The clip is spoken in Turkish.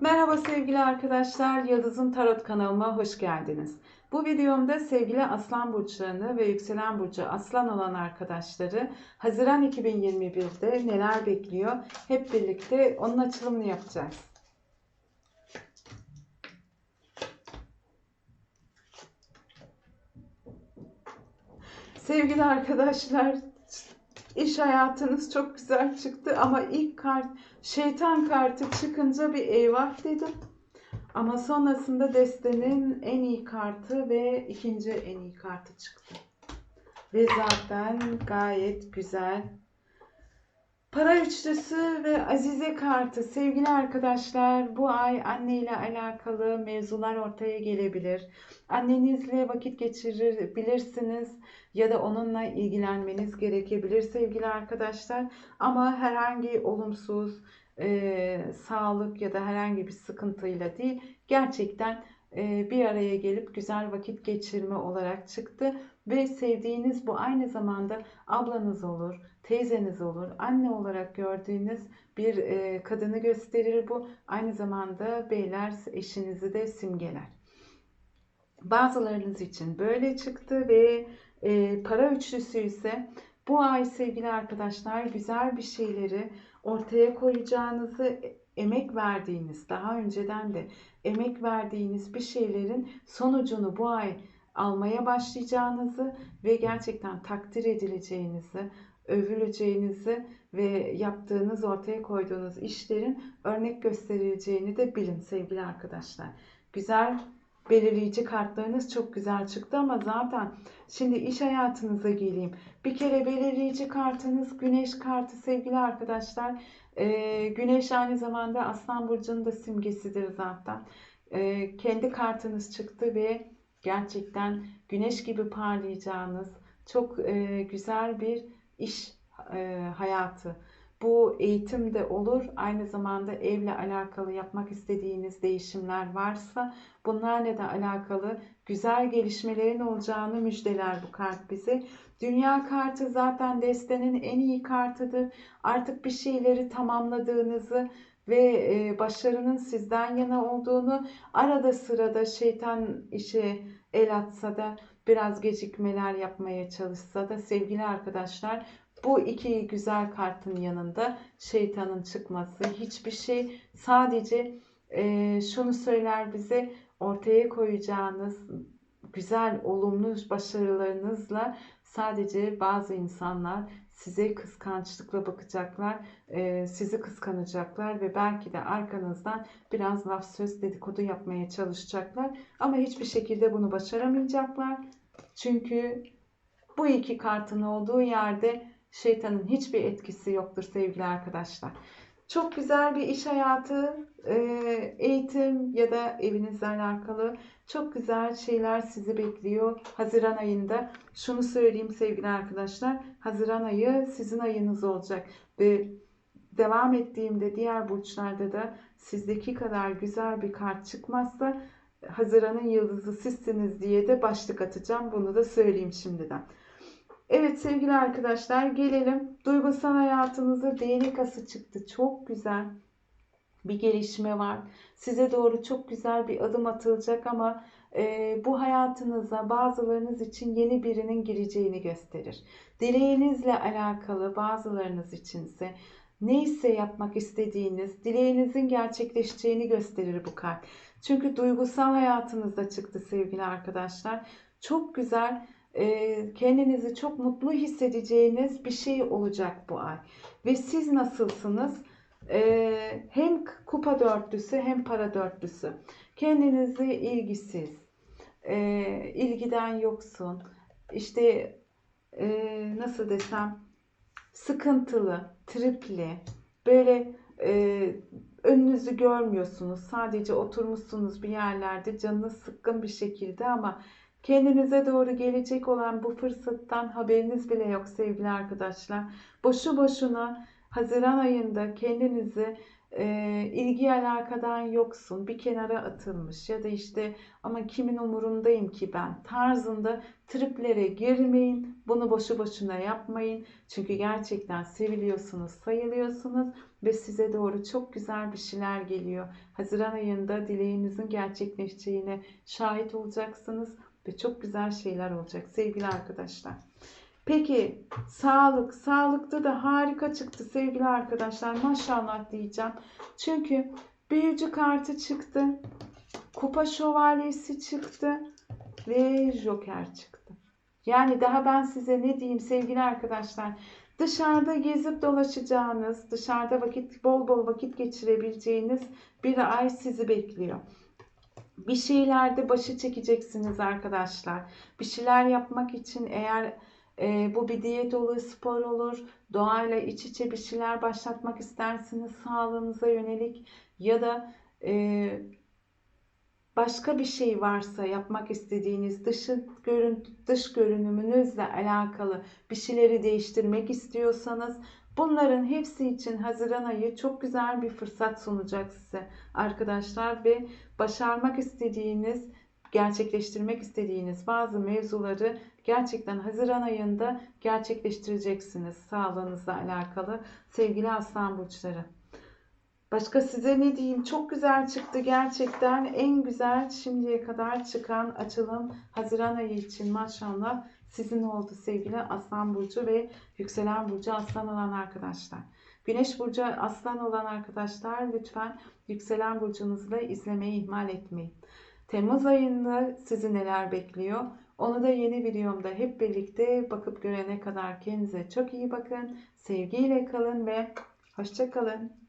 Merhaba sevgili arkadaşlar, Yıldız'ın Tarot kanalıma hoş geldiniz. Bu videomda sevgili Aslan Burçlarını ve Yükselen Burcu Aslan olan arkadaşları Haziran 2021'de neler bekliyor hep birlikte onun açılımını yapacağız. Sevgili arkadaşlar, iş hayatınız çok güzel çıktı ama ilk kart şeytan kartı çıkınca bir eyvah dedim. Ama sonrasında destenin en iyi kartı ve ikinci en iyi kartı çıktı. Ve zaten gayet güzel. Para üçlüsü ve Azize kartı. Sevgili arkadaşlar bu ay anne ile alakalı mevzular ortaya gelebilir. Annenizle vakit geçirebilirsiniz ya da onunla ilgilenmeniz gerekebilir sevgili arkadaşlar. Ama herhangi olumsuz e, sağlık ya da herhangi bir sıkıntıyla değil gerçekten bir araya gelip güzel vakit geçirme olarak çıktı ve sevdiğiniz bu aynı zamanda ablanız olur, teyzeniz olur, anne olarak gördüğünüz bir e, kadını gösterir bu. Aynı zamanda beyler eşinizi de simgeler. Bazılarınız için böyle çıktı ve e, para üçlüsü ise bu ay sevgili arkadaşlar güzel bir şeyleri ortaya koyacağınızı emek verdiğiniz, daha önceden de emek verdiğiniz bir şeylerin sonucunu bu ay almaya başlayacağınızı ve gerçekten takdir edileceğinizi, övüleceğinizi ve yaptığınız, ortaya koyduğunuz işlerin örnek gösterileceğini de bilin sevgili arkadaşlar. Güzel belirleyici kartlarınız çok güzel çıktı ama zaten şimdi iş hayatınıza geleyim. Bir kere belirleyici kartınız güneş kartı sevgili arkadaşlar. Ee, güneş aynı zamanda Aslan Burcu'nun da simgesidir zaten. Ee, kendi kartınız çıktı ve gerçekten güneş gibi parlayacağınız çok e, güzel bir iş e, hayatı. Bu eğitim de olur. Aynı zamanda evle alakalı yapmak istediğiniz değişimler varsa bunlarla da alakalı güzel gelişmelerin olacağını müjdeler bu kart bize. Dünya kartı zaten destenin en iyi kartıdır. Artık bir şeyleri tamamladığınızı ve e, başarının sizden yana olduğunu arada sırada şeytan işe el atsa da biraz gecikmeler yapmaya çalışsa da sevgili arkadaşlar bu iki güzel kartın yanında şeytanın çıkması hiçbir şey sadece e, şunu söyler bize ortaya koyacağınız güzel olumlu başarılarınızla sadece bazı insanlar size kıskançlıkla bakacaklar, e, sizi kıskanacaklar ve belki de arkanızdan biraz laf söz dedikodu yapmaya çalışacaklar. Ama hiçbir şekilde bunu başaramayacaklar. Çünkü bu iki kartın olduğu yerde şeytanın hiçbir etkisi yoktur sevgili arkadaşlar. Çok güzel bir iş hayatı, e, eğitim ya da evinizle alakalı çok güzel şeyler sizi bekliyor. Haziran ayında şunu söyleyeyim sevgili arkadaşlar. Haziran ayı sizin ayınız olacak ve devam ettiğimde diğer burçlarda da sizdeki kadar güzel bir kart çıkmazsa Haziran'ın yıldızı sizsiniz diye de başlık atacağım. Bunu da söyleyeyim şimdiden. Evet sevgili arkadaşlar gelelim. Duygusal hayatınıza değnek ası çıktı. Çok güzel bir gelişme var. Size doğru çok güzel bir adım atılacak ama e, bu hayatınıza bazılarınız için yeni birinin gireceğini gösterir. Dileğinizle alakalı bazılarınız içinse neyse yapmak istediğiniz dileğinizin gerçekleşeceğini gösterir bu kart. Çünkü duygusal hayatınızda çıktı sevgili arkadaşlar. Çok güzel kendinizi çok mutlu hissedeceğiniz bir şey olacak bu ay. Ve siz nasılsınız? E, hem kupa dörtlüsü hem para dörtlüsü. Kendinizi ilgisiz, e, ilgiden yoksun, işte nasıl desem sıkıntılı, tripli, böyle önünüzü görmüyorsunuz. Sadece oturmuşsunuz bir yerlerde canınız sıkkın bir şekilde ama Kendinize doğru gelecek olan bu fırsattan haberiniz bile yok sevgili arkadaşlar. Boşu boşuna Haziran ayında kendinizi e, ilgi alakadan yoksun, bir kenara atılmış ya da işte ama kimin umurundayım ki ben tarzında triplere girmeyin. Bunu boşu boşuna yapmayın. Çünkü gerçekten seviliyorsunuz, sayılıyorsunuz ve size doğru çok güzel bir şeyler geliyor. Haziran ayında dileğinizin gerçekleşeceğine şahit olacaksınız ve çok güzel şeyler olacak sevgili arkadaşlar. Peki sağlık, sağlıkta da harika çıktı sevgili arkadaşlar. Maşallah diyeceğim. Çünkü büyücü kartı çıktı. Kupa şövalyesi çıktı ve joker çıktı. Yani daha ben size ne diyeyim sevgili arkadaşlar. Dışarıda gezip dolaşacağınız, dışarıda vakit bol bol vakit geçirebileceğiniz bir ay sizi bekliyor. Bir şeylerde başı çekeceksiniz arkadaşlar. Bir şeyler yapmak için eğer e, bu bir diyet olur, spor olur, doğayla iç içe bir şeyler başlatmak istersiniz sağlığınıza yönelik ya da e, başka bir şey varsa yapmak istediğiniz dışı görün, dış görünümünüzle alakalı bir şeyleri değiştirmek istiyorsanız bunların hepsi için Haziran ayı çok güzel bir fırsat sunacak size arkadaşlar ve başarmak istediğiniz gerçekleştirmek istediğiniz bazı mevzuları gerçekten Haziran ayında gerçekleştireceksiniz sağlığınızla alakalı sevgili aslan burçları. Başka size ne diyeyim? Çok güzel çıktı gerçekten. En güzel şimdiye kadar çıkan açılım Haziran ayı için maşallah sizin oldu sevgili Aslan Burcu ve Yükselen Burcu Aslan olan arkadaşlar. Güneş Burcu Aslan olan arkadaşlar lütfen Yükselen Burcunuzu da izlemeyi ihmal etmeyin. Temmuz ayında sizi neler bekliyor? Onu da yeni videomda hep birlikte bakıp görene kadar kendinize çok iyi bakın. Sevgiyle kalın ve hoşça kalın.